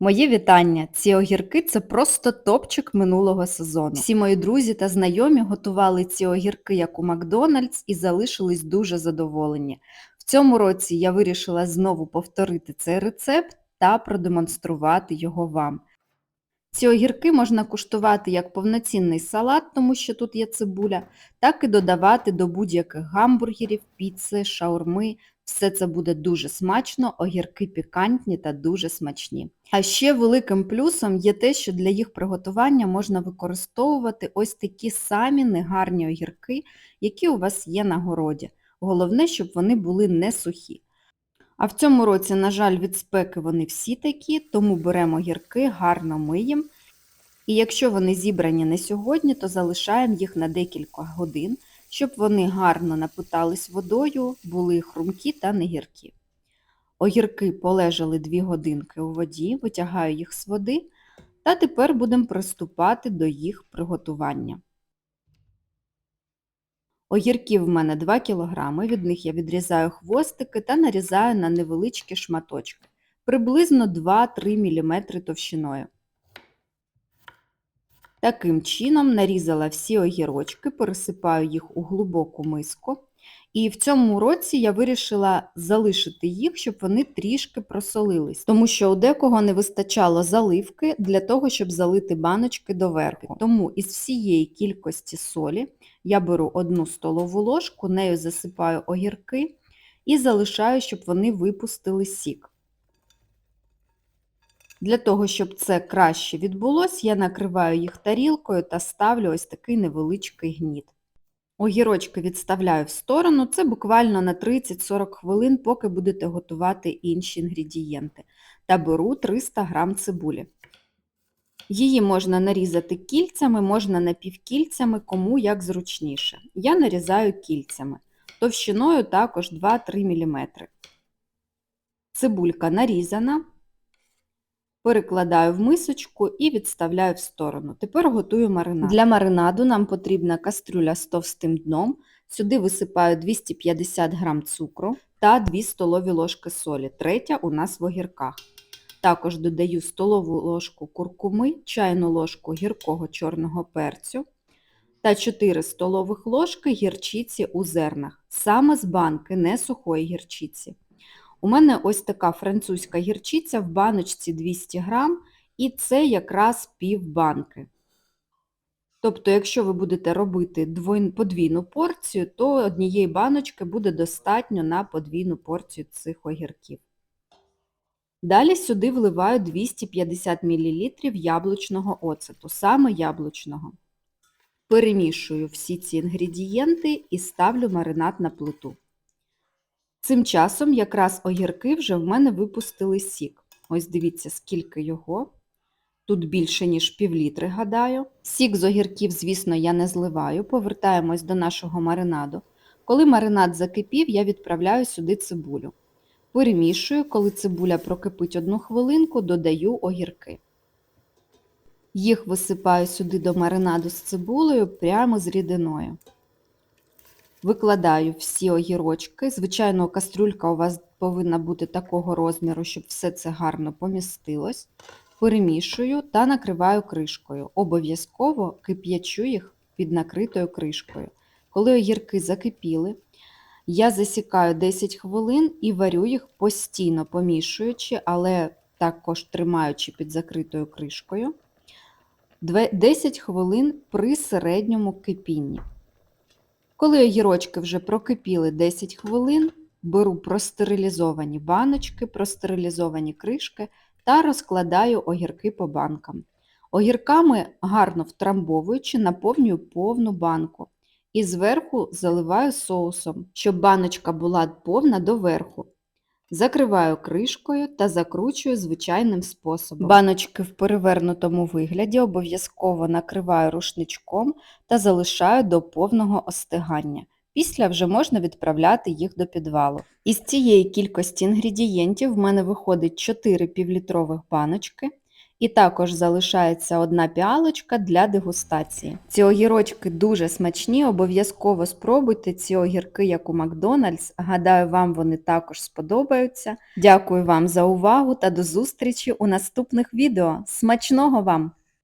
Моє вітання! Ці огірки це просто топчик минулого сезону. Всі мої друзі та знайомі готували ці огірки як у Макдональдс і залишились дуже задоволені. В цьому році я вирішила знову повторити цей рецепт та продемонструвати його вам. Ці огірки можна куштувати як повноцінний салат, тому що тут є цибуля, так і додавати до будь-яких гамбургерів, піци, шаурми. Все це буде дуже смачно, огірки пікантні та дуже смачні. А ще великим плюсом є те, що для їх приготування можна використовувати ось такі самі негарні огірки, які у вас є на городі. Головне, щоб вони були не сухі. А в цьому році, на жаль, від спеки вони всі такі, тому беремо гірки, гарно миємо. І якщо вони зібрані не сьогодні, то залишаємо їх на декілька годин, щоб вони гарно напитались водою, були хрумкі та не гіркі. Огірки полежали 2 годинки у воді, витягаю їх з води, та тепер будемо приступати до їх приготування. Огірків в мене 2 кг, від них я відрізаю хвостики та нарізаю на невеличкі шматочки, приблизно 2-3 мм товщиною. Таким чином нарізала всі огірочки, пересипаю їх у глибоку миску. І в цьому році я вирішила залишити їх, щоб вони трішки просолились, тому що у декого не вистачало заливки для того, щоб залити баночки доверху. Тому із всієї кількості солі я беру одну столову ложку, нею засипаю огірки і залишаю, щоб вони випустили сік. Для того, щоб це краще відбулося, я накриваю їх тарілкою та ставлю ось такий невеличкий гніт. Огірочки відставляю в сторону, це буквально на 30-40 хвилин, поки будете готувати інші інгредієнти. Та беру 300 г цибулі. Її можна нарізати кільцями, можна напівкільцями, кому як зручніше. Я нарізаю кільцями, товщиною також 2-3 мм. Цибулька нарізана. Перекладаю в мисочку і відставляю в сторону. Тепер готую маринад. Для маринаду нам потрібна кастрюля з товстим дном. Сюди висипаю 250 г цукру та 2 столові ложки солі. Третя у нас в огірках. Також додаю столову ложку куркуми, чайну ложку гіркого чорного перцю та 4 столових ложки гірчиці у зернах. Саме з банки, не сухої гірчиці. У мене ось така французька гірчиця в баночці 200 грам, і це якраз пів банки. Тобто, якщо ви будете робити подвійну порцію, то однієї баночки буде достатньо на подвійну порцію цих огірків. Далі сюди вливаю 250 мл яблучного оцету, саме яблучного. Перемішую всі ці інгредієнти і ставлю маринад на плиту. Цим часом якраз огірки вже в мене випустили сік. Ось дивіться, скільки його. Тут більше, ніж півлітри, гадаю. Сік з огірків, звісно, я не зливаю. Повертаємось до нашого маринаду. Коли маринад закипів, я відправляю сюди цибулю. Перемішую, коли цибуля прокипить одну хвилинку, додаю огірки. Їх висипаю сюди до маринаду з цибулею прямо з рідиною. Викладаю всі огірочки. Звичайно, кастрюлька у вас повинна бути такого розміру, щоб все це гарно помістилось. Перемішую та накриваю кришкою. Обов'язково кип'ячу їх під накритою кришкою. Коли огірки закипіли, я засікаю 10 хвилин і варю їх постійно помішуючи, але також тримаючи під закритою кришкою. 10 хвилин при середньому кипінні. Коли огірочки вже прокипіли 10 хвилин, беру простерилізовані баночки, простерилізовані кришки та розкладаю огірки по банкам. Огірками гарно втрамбовуючи, наповнюю повну банку і зверху заливаю соусом, щоб баночка була повна доверху. Закриваю кришкою та закручую звичайним способом. Баночки в перевернутому вигляді обов'язково накриваю рушничком та залишаю до повного остигання. Після вже можна відправляти їх до підвалу. Із цієї кількості інгредієнтів в мене виходить 4 півлітрових баночки, І також залишається одна піалочка для дегустації. Ці огірочки дуже смачні, обов'язково спробуйте ці огірки, як у Макдональдс. Гадаю, вам вони також сподобаються. Дякую вам за увагу та до зустрічі у наступних відео. Смачного вам!